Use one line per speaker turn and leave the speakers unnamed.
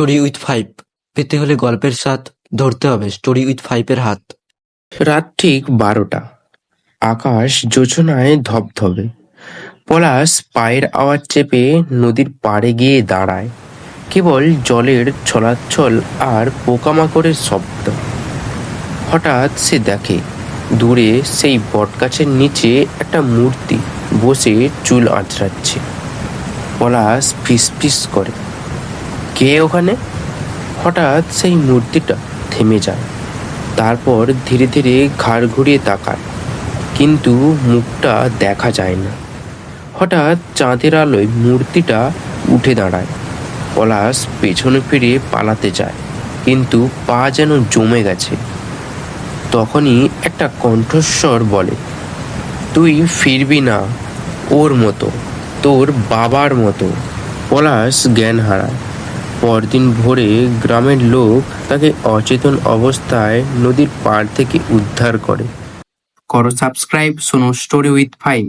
Story with five পেতে হলে গল্পের সাথ ধরতে হবে। স্টোরি উইথ ফাইভের হাত।
রাত ঠিক বারোটা। আকাশ যোজনায় ধবধবে। পলাশ পায়ের আওয়াজ চেপে নদীর পাড়ে গিয়ে দাঁড়ায়। কেবল জলের ছলাচ্ছল আর পোকামাকড়ের শব্দ। হঠাৎ সে দেখে, দূরে সেই বটগাছের নিচে একটা মূর্তি বসে চুল আঁচড়াচ্ছে। পলাশ ফিসফিস করে। কে ওখানে? হঠাৎ সেই মূর্তিটা থেমে যায়। তারপর ধীরে ধীরে ঘাড় ঘুরিয়ে তাকায়। কিন্তু মুখটা দেখা যায় না। হঠাৎ চাঁদের আলোয় মূর্তিটা উঠে দাঁড়ায়। পলাশ পেছনে ফিরে পালাতে যায়, কিন্তু পা যেন জমে গেছে। তখনই একটা কণ্ঠস্বর বলে, তুই ফিরবি না, ওর মতো, তোর বাবার মতো। পলাশ জ্ঞান হারায়। পরদিন ভোরে গ্রামের লোক তাকে অচেতন অবস্থায় নদীর পাড় থেকে উদ্ধার করে। করো সাবস্ক্রাইব সোনো স্টোরি উইথ ফাইভ